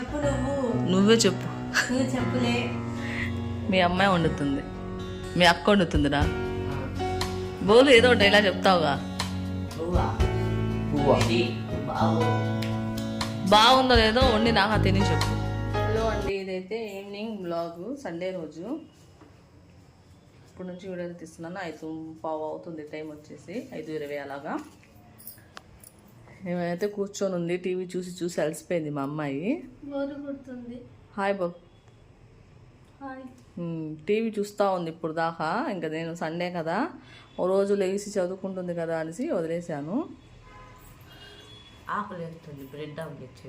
చెప్పు నువ్వు. నువ్వే చెప్పు. నువ్వు చెప్పులే. మీ అమ్మాయి వండుతుంది. మీ అక్క వండుతుందిరా. బోలు ఏదో ఒకటి ఇలా చెప్తావుగా. బాగుందో లేదో వండి నాకు అది తిని చెప్పు. హలో అండి ఇదైతే ఈవినింగ్ బ్లాగ్ సండే రోజు. ఇప్పుడు నుంచి వీడియోలు తీస్తున్నాను. ఐదు పావు అవుతుంది టైం వచ్చేసి ఐదు ఇరవై అలాగా. ఏమైతే కూర్చొని ఉంది టీవీ చూసి చూసి అలసిపోయింది మా అమ్మాయి. బోరు కుడుతుంది. హాయ్ బాబు. హాయ్. టీవీ చూస్తూ ఉంది ఇప్పుడు దాకా. ఇంకా నేను సండే కదా. ఓ రోజు లేచి చదువుకుంటుంది కదా అనేసి వదిలేశాను. ఆకులు బ్రెడ్ ఆమ్లెట్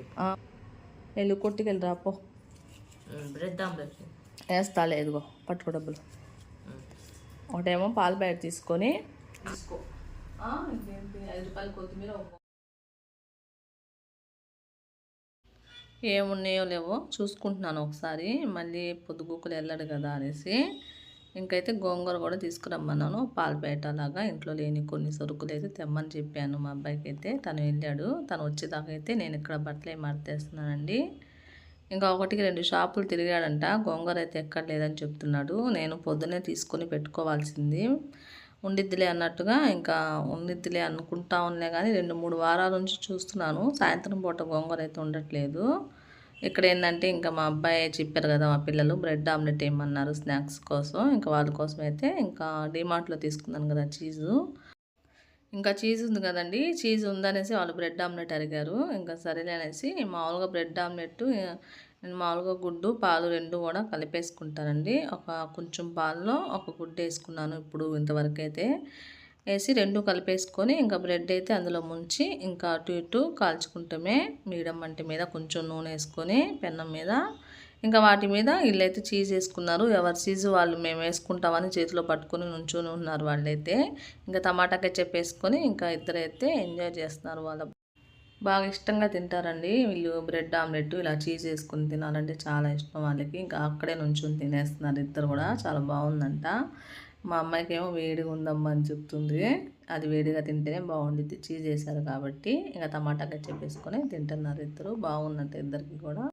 వెళ్ళు కొట్టుకెళ్ళి రాపో బ్రెడ్ ఆమ్లెట్. వేస్తాలే పట్టుకో డబ్బులు. ఒకటేమో పాల ప్యాకెట్ తీసుకొని తీసుకో. ఐదు రూపాయలు కొత్తిమీర ఏమున్నాయో లేవో చూసుకుంటున్నాను ఒకసారి. మళ్ళీ పొద్దుగుకులు వెళ్ళాడు కదా అనేసి ఇంకైతే గోంగూర కూడా తీసుకురమ్మన్నాను. పాలపేటలాగా ఇంట్లో లేని కొన్ని సరుకులు అయితే తెమ్మని చెప్పాను మా అబ్బాయికి అయితే తను వెళ్ళాడు. తను వచ్చేదాకా అయితే నేను ఇక్కడ బట్టలు మారుతేస్తున్నానండి ఇంకా ఒకటికి రెండు షాపులు తిరిగాడంట. గోంగూర అయితే ఎక్కడ లేదని చెప్తున్నాడు. నేను పొద్దునే తీసుకొని పెట్టుకోవాల్సింది. ఉండిద్దిలే అన్నట్టుగా ఇంకా ఉండిద్దిలే అనుకుంటా ఉన్నా కానీ రెండు మూడు వారాల నుంచి చూస్తున్నాను. సాయంత్రం పూట గోంగూర అయితే ఉండట్లేదు. ఇక్కడ ఏంటంటే ఇంకా మా అబ్బాయి చెప్పారు కదా మా పిల్లలు బ్రెడ్ ఆమ్లెట్ ఏమన్నారు స్నాక్స్ కోసం. ఇంకా వాళ్ళ కోసం అయితే ఇంకా డిమార్ట్లో తీసుకున్నాను కదా చీజు. ఇంకా చీజ్ ఉంది కదండి చీజ్ ఉందనేసి వాళ్ళు బ్రెడ్ ఆమ్లెట్ అడిగారు. ఇంకా సరేలే అనేసి మామూలుగా బ్రెడ్ ఆమ్లెట్ నేను మామూలుగా గుడ్డు పాలు రెండు కూడా కలిపేసుకుంటానండి. ఒక కొంచెం పాలలో ఒక గుడ్డు వేసుకున్నాను ఇప్పుడు ఇంతవరకు అయితే వేసి రెండు కలిపేసుకొని ఇంకా బ్రెడ్ అయితే అందులో ముంచి ఇంకా అటు ఇటు కాల్చుకుంటామే. మీడియం వంటి మీద కొంచెం నూనె వేసుకొని పెన్నం మీద. ఇంకా వాటి మీద వీళ్ళైతే చీజ్ వేసుకున్నారు. ఎవరి చీజ్ వాళ్ళు మేము వేసుకుంటామని చేతిలో పట్టుకొని నుంచుని ఉన్నారు వాళ్ళైతే. ఇంకా టమాటా కెచ్చప్ వేసుకొని ఇంకా ఇద్దరైతే ఎంజాయ్ చేస్తున్నారు వాళ్ళ బాగా ఇష్టంగా తింటారండి. వీళ్ళు బ్రెడ్ ఆమ్లెట్ ఇలా చీజ్ వేసుకుని తినాలంటే చాలా ఇష్టం వాళ్ళకి. ఇంకా అక్కడే నుంచుని తినేస్తున్నారు ఇద్దరు కూడా. చాలా బాగుందంట. మా అమ్మాయికి ఏమో వేడిగా ఉందమ్మా అని చెప్తుంది. అది వేడిగా తింటేనే బాగుండిద్ది. చీజ్ వేశారు కాబట్టి. ఇంకా టమాటా చెప్పేసుకొని వేసుకొని తింటున్నారు ఇద్దరు. బాగుందంట ఇద్దరికి కూడా.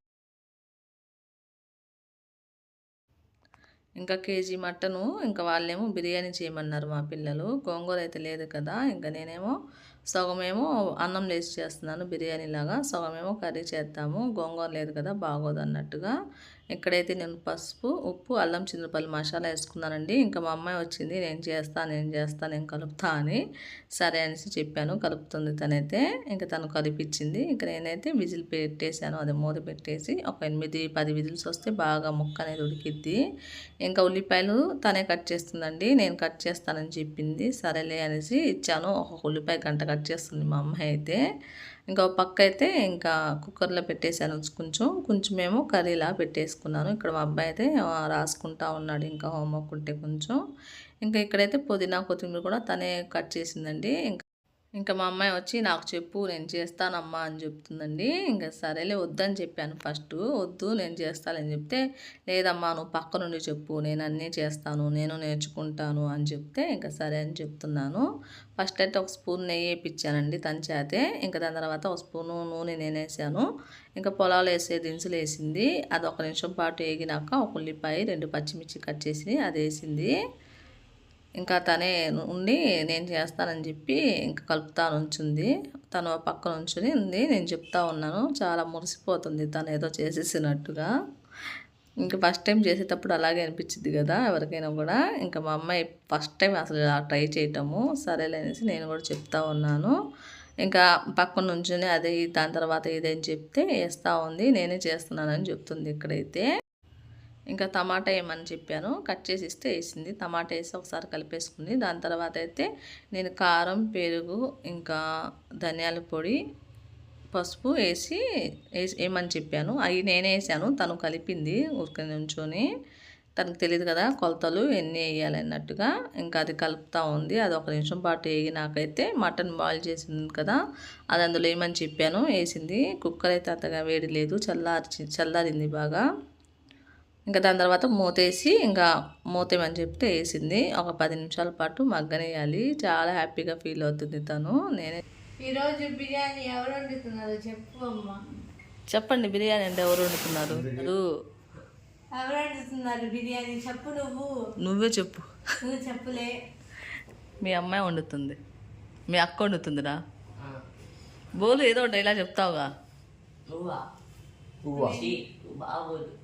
ఇంకా కేజీ మటను ఇంకా వాళ్ళేమో బిర్యానీ చేయమన్నారు మా పిల్లలు. గోంగూర అయితే లేదు కదా ఇంకా నేనేమో సగమేమో అన్నం లేచి చేస్తున్నాను బిర్యానీ లాగా సగమేమో కర్రీ చేస్తాము గోంగూర లేదు కదా బాగోదు అన్నట్టుగా ఇక్కడైతే నేను పసుపు ఉప్పు అల్లం చింతపల్లి మసాలా వేసుకున్నానండి ఇంకా మా అమ్మాయి వచ్చింది నేను చేస్తాను నేను చేస్తా నేను కలుపుతా అని సరే అనేసి చెప్పాను కలుపుతుంది తనైతే ఇంకా తను కలిపించింది ఇంకా నేనైతే విజిల్ పెట్టేశాను అది మూత పెట్టేసి ఒక ఎనిమిది పది విజిల్స్ వస్తే బాగా ముక్క అనేది ఉడికిద్ది. ఇంకా ఉల్లిపాయలు తనే కట్ చేస్తుందండి నేను కట్ చేస్తానని చెప్పింది సరేలే అనేసి ఇచ్చాను ఒక ఉల్లిపాయ గంట కట్ చేస్తుంది మా అమ్మాయి అయితే. ఇంకా పక్క అయితే ఇంకా కుక్కర్లో పెట్టేశాను కొంచెం. కొంచెమేమో కర్రీలా పెట్టేసుకున్నాను. ఇక్కడ మా అబ్బాయి అయితే రాసుకుంటా ఉన్నాడు ఇంకా హోంవర్క్ ఉంటే కొంచెం. ఇంకా ఇక్కడైతే పుదీనా కొత్తిమీర కూడా తనే కట్ చేసిందండి. ఇంకా ఇంకా మా అమ్మాయి వచ్చి నాకు చెప్పు నేను చేస్తానమ్మా అని చెప్తుందండి. ఇంకా సరేలే వద్దని చెప్పాను ఫస్ట్. వద్దు నేను చేస్తానని చెప్తే లేదమ్మా నువ్వు పక్క నుండి చెప్పు. నేను అన్నీ చేస్తాను నేను నేర్చుకుంటాను అని చెప్తే ఇంకా సరే అని చెప్తున్నాను. ఫస్ట్ అయితే ఒక స్పూన్ నెయ్యి వేయించానండి తన చేతే. ఇంకా దాని తర్వాత ఒక స్పూను నూనె నేను వేసాను ఇంకా పొలాలు వేసే దినుసులు వేసింది. అది ఒక నిమిషం పాటు వేగినాక ఒక ఉల్లిపాయ రెండు పచ్చిమిర్చి కట్ చేసి అది వేసింది. ఇంకా తనే ఉండి నేను చేస్తానని చెప్పి ఇంకా కలుపుతా ఉంచుంది తను పక్కన ఉంచుని ఉంది. నేను చెప్తా ఉన్నాను. చాలా మురిసిపోతుంది తను ఏదో చేసేసినట్టుగా. ఇంకా ఫస్ట్ టైం చేసేటప్పుడు అలాగే అనిపించింది కదా ఎవరికైనా కూడా. ఇంకా మా అమ్మాయి ఫస్ట్ టైం అసలు ట్రై చేయటము. సరేలే అనేసి నేను కూడా చెప్తా ఉన్నాను. ఇంకా పక్కన నుంచుని అదే దాని తర్వాత ఇదేం చెప్తే వేస్తూ ఉంది. నేనే చేస్తున్నానని చెప్తుంది ఇక్కడైతే. ఇంకా టమాటా వేయమని చెప్పాను? కట్ చేసి ఇస్తే వేసింది. టమాటా వేసి ఒకసారి కలిపేసుకుంది. దాని తర్వాత అయితే నేను కారం పెరుగు ఇంకా ధనియాల పొడి పసుపు వేసి వేసి వేయమని చెప్పాను? అవి నేనే వేసాను. తను కలిపింది ఉరికి నుంచొని. తనకు తెలియదు కదా కొలతలు ఎన్ని వేయాలి అన్నట్టుగా ఇంకా అది కలుపుతూ ఉంది. అది ఒక నిమిషం పాటు వేగినాకైతే మటన్ బాయిల్ చేసింది కదా అది అందులో వేయమని చెప్పాను? వేసింది. కుక్కర్ అయితే అంతగా వేడి లేదు. చల్లారి చల్లారింది బాగా. ఇంకా దాని తర్వాత మూతేసి ఇంకా మూతేమని చెప్తే వేసింది. ఒక పది నిమిషాల పాటు మగ్గనేయాలి. చాలా హ్యాపీగా ఫీల్ అవుతుంది తను. నేనే ఈరోజు బిర్యానీ ఎవరు వండుతున్నారో చెప్పు అమ్మ. చెప్పండి బిర్యానీ అంటే ఎవరు వండుతున్నారు? ఎవరు? వండుతున్నారు బిర్యానీ? చెప్పు నువ్వు. నువ్వే చెప్పు. నువ్వు చెప్పులే. మీ అమ్మాయి వండుతుంది. మీ అక్క వండుతుందిరా? బోలు ఏదో ఒకటి ఇలా చెప్తావుగా. నువ్వా? నువ్వు?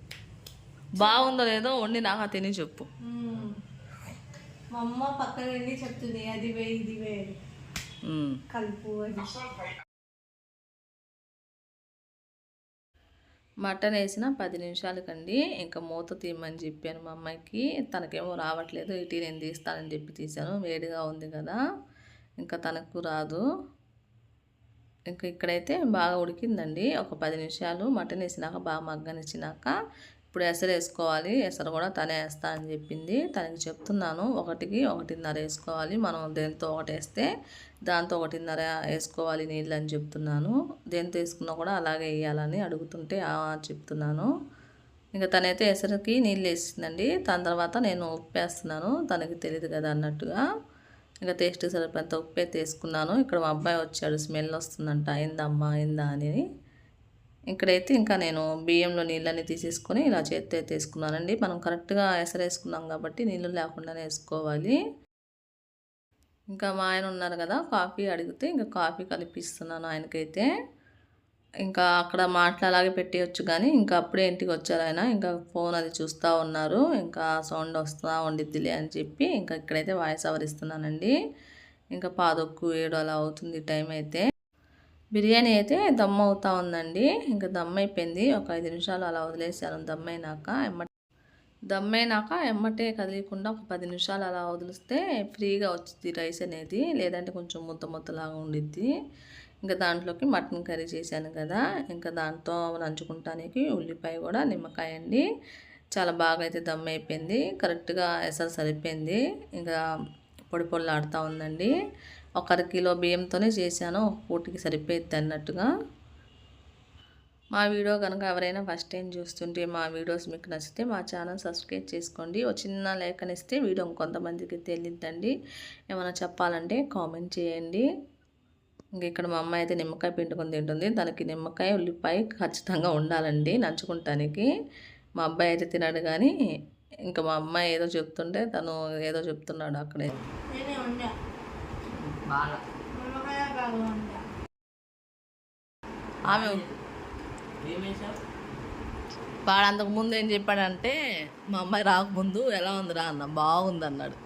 బాగోదు లేదో వండి నాకు తిని చెప్పు. మా అమ్మ పక్కన నుండి చెప్తుంది అది వే ఇది వే. కలుపు మటన్ వేసిన పది నిమిషాలకండి ఇంకా మూత తీయమని చెప్పాను మా అమ్మాయికి. తనకేమో రావట్లేదు ఇటీ నేను తీస్తానని చెప్పి తీశాను వేడిగా ఉంది కదా. ఇంకా తనకు రాదు. ఇంకా ఇక్కడైతే బాగా ఉడికిందండి. ఒక పది నిమిషాలు మటన్ వేసినాక బాగా మగ్గనిచ్చినాక ఇప్పుడు ఎసరు వేసుకోవాలి. ఎసరు కూడా తనే వేస్తా అని చెప్పింది. తనకి చెప్తున్నాను. ఒకటికి ఒకటిన్నర వేసుకోవాలి. మనం దేంతో ఒకటి వేస్తే దాంతో ఒకటిన్నర వేసుకోవాలి నీళ్ళు అని చెప్తున్నాను. దేంతో వేసుకున్నా కూడా అలాగే వేయాలని అడుగుతుంటే చెప్తున్నాను. ఇంకా తనైతే ఎసరికి నీళ్ళు వేసిందండి. దాని తర్వాత నేను ఉప్పు వేస్తున్నాను. తనకి తెలియదు కదా అన్నట్టుగా. ఇంకా టేస్ట్ సరిపోయేంత ఉప్పు అయితే వేసుకున్నాను ఇక్కడ మా అబ్బాయి వచ్చాడు. స్మెల్ వస్తుందంట. అయిందమ్మా అయిందా అని. ఇక్కడైతే ఇంకా నేను బియ్యంలో నీళ్ళని తీసేసుకొని ఇలా చేత్తో అయితే వేసుకున్నానండి. మనం కరెక్ట్గా ఎసరేసుకున్నాం కాబట్టి నీళ్ళు లేకుండానే వేసుకోవాలి. ఇంకా మా ఆయన ఉన్నారు కదా కాఫీ అడిగితే ఇంకా కాఫీ కలిపిస్తున్నాను ఆయనకైతే. ఇంకా అక్కడ మాటలు అలాగే పెట్టేయచ్చు కానీ ఇంకా అప్పుడే ఇంటికి వచ్చారు ఆయన. ఇంకా ఫోన్ అది చూస్తూ ఉన్నారు. ఇంకా సౌండ్ వస్తా ఉండిద్దిలే అని చెప్పి ఇంకా ఇక్కడైతే వాయిస్ ఓవర్ ఇస్తున్నానండి. ఇంకా పాదొక్కు ఏడు అలా అవుతుంది టైం అయితే. బిర్యానీ అయితే దమ్ అవుతా ఉందండి. ఇంకా దమ్ అయిపోయింది. ఒక ఐదు నిమిషాలు అలా వదిలేసాను దమ్ అయినాక దమ్ అయినాక ఎమ్మటే కదిలికుండా ఒక పది నిమిషాలు అలా వదిలిస్తే ఫ్రీగా వచ్చింది రైస్ అనేది. లేదంటే కొంచెం ముద్ద ముద్దలాగా ఉండిద్ది. ఇంకా దాంట్లోకి మటన్ కర్రీ చేశాను కదా. ఇంకా దాంతో నంచుకుంటానికి ఉల్లిపాయ కూడా నిమ్మకాయ అండి. చాలా బాగా అయితే దమ్ అయిపోయింది. కరెక్ట్గా ఎసలు సరిపోయింది. ఇంకా పొడి పొడిలాడుతూ ఉందండి. ఒక అర కిలో బియ్యంతోనే చేశాను. ఒక పూటకి సరిపోయిద్ది అన్నట్టుగా. మా వీడియో కనుక ఎవరైనా ఫస్ట్ టైం చూస్తుంటే మా వీడియోస్ మీకు నచ్చితే మా ఛానల్ సబ్స్క్రైబ్ చేసుకోండి. ఒక చిన్న లైక్ అనిస్తే వీడియో కొంతమందికి తెలియద్దండి. ఏమైనా చెప్పాలంటే కామెంట్ చేయండి. ఇంకా ఇక్కడ మా అమ్మాయి అయితే నిమ్మకాయ పిండుకొని తింటుంది. దానికి నిమ్మకాయ ఉల్లిపాయ ఖచ్చితంగా ఉండాలండి నంచుకుంటానికి. మా అబ్బాయి అయితే తినడు కానీ ఇంకా మా అమ్మాయి ఏదో చెప్తుంటే తను ఏదో చెప్తున్నాడు అక్కడే. బాగా ఆమె వాడు అంతకు ముందు ఏం చెప్పాడంటే మా అమ్మాయి రాకముందు ఎలా ఉందిరా అన్న బాగుంది అన్నాడు